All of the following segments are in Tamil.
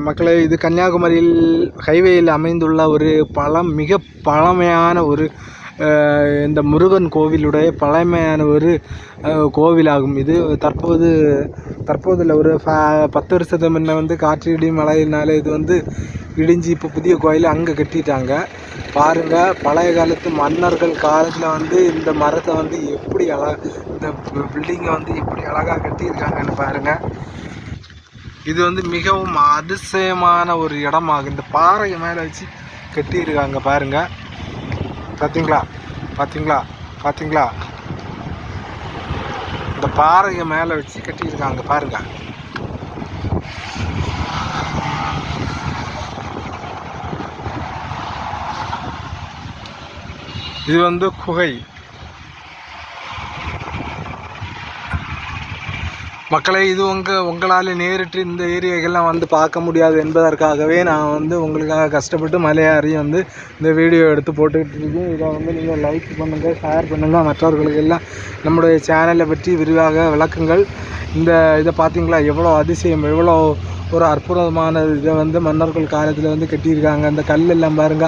மக்களை இது கன்னியாகுமரியில் ஹைவேயில் அமைந்துள்ள ஒரு பழம் மிக பழமையான ஒரு இந்த முருகன் கோவிலுடைய பழமையான ஒரு கோவிலாகும். இது தற்போது தற்போதில் ஒரு ஃப- பத்து வருஷத்துக்கு முன்ன வந்து காற்று இடி மழையினால இது வந்து இடிஞ்சு இப்போ புதிய கோயில் அங்கே கட்டிட்டாங்க. பாருங்கள் பழைய காலத்து மன்னர்கள் காலத்தில் வந்து இந்த மரத்தை வந்து எப்படி அழ இந்த பில்டிங்கை வந்து எப்படி அழகாக கட்டியிருக்காங்கன்னு பாருங்கள் இது வந்து மிகவும் அதிசயமான ஒரு இடமாகும் இந்த பாறையை மேலே வச்சு கட்டியிருக்காங்க பாருங்க. பார்த்தீங்களா பார்த்தீங்களா பார்த்தீங்களா இந்த பாறையை மேலே வச்சு கட்டியிருக்காங்க பாருங்க. இது வந்து குகை. மக்களை இது உங்கள் உங்களால் நேரிட்டு இந்த ஏரியாக்கெல்லாம் வந்து பார்க்க முடியாது என்பதற்காகவே நான் வந்து உங்களுக்காக கஷ்டப்பட்டு மலையாறி வந்து இந்த வீடியோ எடுத்து போட்டுக்கிட்டு இருக்கேன். இதை வந்து நீங்கள் லைக் பண்ணுங்கள் ஷேர் பண்ணுங்கள் மற்றவர்களுக்கு எல்லாம் நம்முடைய சேனலை பற்றி விரிவாக விளக்குங்கள். இந்த இதை பார்த்தீங்களா? எவ்வளோ அதிசயம் எவ்வளோ ஒரு அற்புதமான இதை வந்து மன்னர்கள் காலத்தில் வந்து கட்டியிருக்காங்க. இந்த கல் எல்லாம் பாருங்க.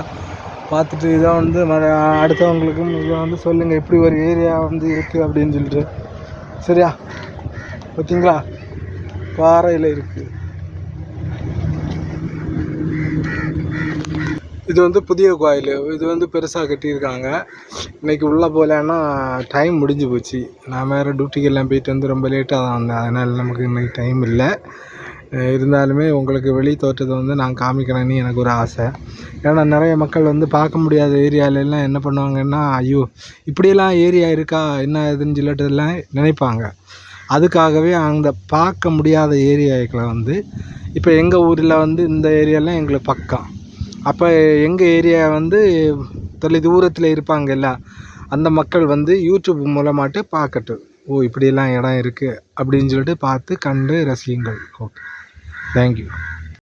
பார்த்துட்டு இதை வந்து ம- அடுத்தவங்களுக்கும் இதை வந்து சொல்லுங்கள் எப்படி ஒரு ஏரியா வந்து இருக்குது அப்படின்னு சொல்லிட்டு. சரியா? பார்த்தீங்களா பாறையில் இருக்குது இது வந்து புதிய கோயில். இது வந்து பெருசாக கட்டியிருக்காங்க. இன்னைக்கு உள்ளே போகலன்னா டைம் முடிஞ்சு போச்சு. நான் வேறு டியூட்டிக்கெல்லாம் போயிட்டு வந்து ரொம்ப லேட்டாக தான் வந்தேன். அதனால் நமக்கு இன்றைக்கி டைம் இல்லை. இருந்தாலுமே உங்களுக்கு வெளி தோற்றத்தை வந்து நான் காமிக்கணும்னு எனக்கு ஒரு ஆசை. ஏன்னா நிறைய மக்கள் வந்து பார்க்க முடியாத ஏரியாவிலலாம் என்ன பண்ணுவாங்கன்னா ஐயோ இப்படியெல்லாம் ஏரியா இருக்கா? என்ன இதுன்னு சொல்லிட்டுலாம் நினைப்பாங்க. அதுக்காகவே அந்த பார்க்க முடியாத ஏரியாக்களை வந்து இப்போ எங்கள் ஊரில் வந்து இந்த ஏரியாலாம் எங்களுக்கு பக்கம். அப்போ எங்கள் ஏரியா வந்து தொலை தூரத்தில் இருப்பாங்கல்ல அந்த மக்கள் வந்து யூடியூப் மூலமாட்டு பார்க்கட்டும். ஓ இப்படியெல்லாம் இடம் இருக்குது அப்படின்னு சொல்லிட்டு பார்த்து கண்டு ரசியுங்கள். Okay thank you